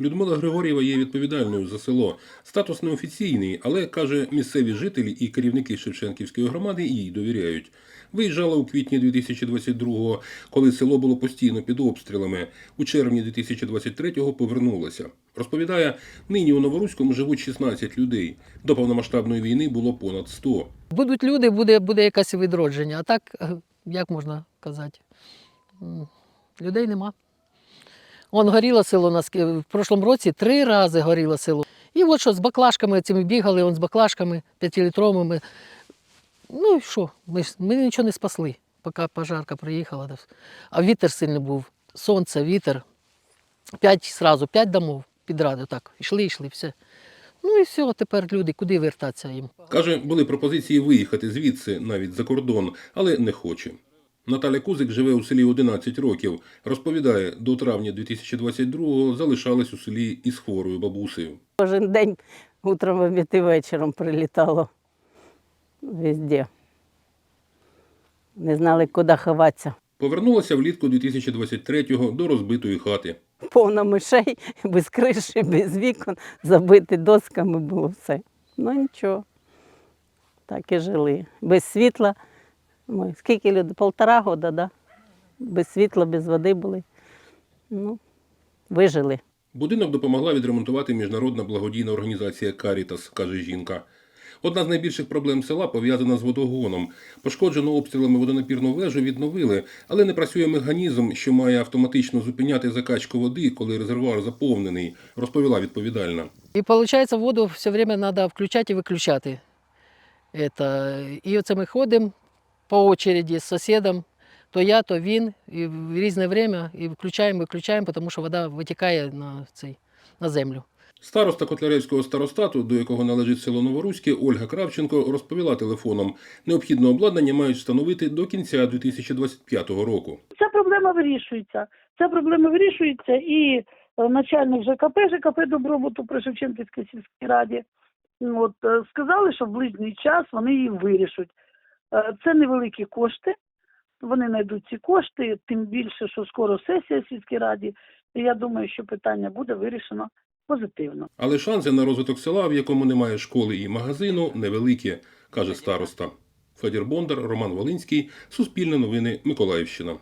Людмила Григорєва є відповідальною за село. Статус неофіційний, але каже, місцеві жителі і керівники Шевченківської громади їй довіряють. Виїжджала у квітні 2022-го, коли село було постійно під обстрілами. У червні 2023-го повернулася. Розповідає, нині у Новоруському живуть 16 людей. До повномасштабної війни було понад 100. Будуть люди, буде, буде якесь відродження. А так, е, як можна казати, людей нема. Он горіло село нас е, в прошлому році три рази горіло село. І от що з баклажками цими бігали, он з баклажками п'ятилітровими. Ну і що? Ми, ми нічого не спасли, поки пожарка приїхала. А вітер сильний був. Сонце, вітер. П'ять сразу, п'ять домов підради. Так, йшли, йшли, все. Ну і все, тепер люди, куди вертатися їм? Каже, були пропозиції виїхати звідси, навіть за кордон, але не хоче. Наталя Кузик живе у селі 11 років. Розповідає, до травня 2022-го залишалась у селі із хворою бабусею. Кожен день утром обід і вечором прилітало везде. Не знали, куди ховатися. Повернулася влітку 2023-го до розбитої хати. Повно мишей, без криші, без вікон, забити досками було все. Ну нічого. Так і жили. Без світла. Ми, скільки людей? Полтора года, да? Без світла, без води були. Ну, вижили. Будинок допомогла відремонтувати міжнародна благодійна організація Карітас, каже жінка. Одна з найбільших проблем села пов'язана з водогоном. Пошкоджену обстрілами водонапірну вежу відновили, але не працює механізм, що має автоматично зупиняти закачку води, коли резервуар заповнений, розповіла відповідальна. І виходить, воду все время треба включати і виключати. Это... І оце ми ходимо по очереді з сусідом, то я, то він, і в різне время, і включаємо, виключаємо, тому що вода витікає на, цей, на землю. Староста Котляревського старостату, до якого належить село Новоруське, Ольга Кравченко розповіла телефоном. Необхідне обладнання мають встановити до кінця 2025 року. Ця проблема вирішується. Ця проблема вирішується і е, начальник ЖКП, ЖКП добробуту при Шевченківській сільській раді. От е, сказали, що в ближній час вони її вирішать. Е, Це невеликі кошти. Вони знайдуть ці кошти, тим більше, що скоро сесія в сільській раді. І я думаю, що питання буде вирішено позитивно. Але шанси на розвиток села, в якому немає школи і магазину, невеликі, каже староста. Федір Бондар, Роман Волинський, Суспільне новини, Миколаївщина.